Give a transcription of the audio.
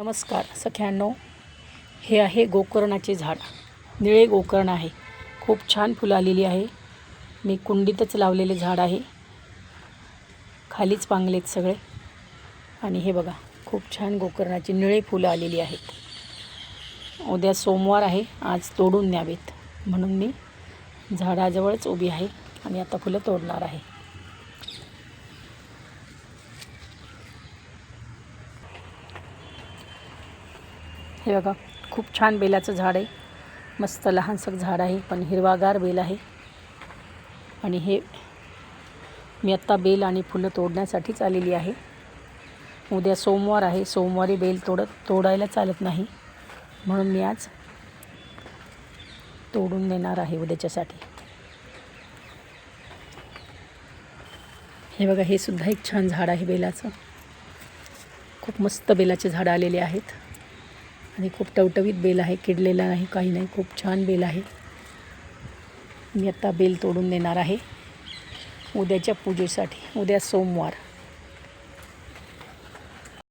नमस्कार सख्यांनो हे आहे गोकर्णाचे झाड. निळे गोकर्ण आहे. खूप छान फुलं आलेली आहे. मी कुंडीतच लावलेले झाड आहे. खालीच पांगलेत सगळे. आणि हे बघा खूप छान गोकर्णाची निळे फुलं आलेली आहेत. उद्या सोमवार आहे. आज तोडून न्यावेत. म्हणून मी झाडाजवळच उभी आहे आणि आता फुलं तोडणार आहे. हे बघा खूप छान बेलाचं झाड आहे. मस्त लहानसं झाड आहे पण हिरवागार बेल आहे. आणि हे मी आत्ता बेल आणि फुलं तोडण्यासाठीच आलेली आहे. उद्या सोमवार आहे सोमवारी बेल तोडत तोडायला चालत नाही. म्हणून मी आज तोडून नेणार आहे उद्याच्यासाठी. हे बघा हे सुद्धा एक छान झाड आहे बेलाचं. खूप मस्त बेलाचे झाडं आलेले आहेत. आणि खूप टवटवीत बेल आहे किडलेला नाही काही नाही खूप छान बेल आहे. मी आत्ता बेल तोडून देणार आहे उद्याच्या पूजेसाठी उद्या सोमवार.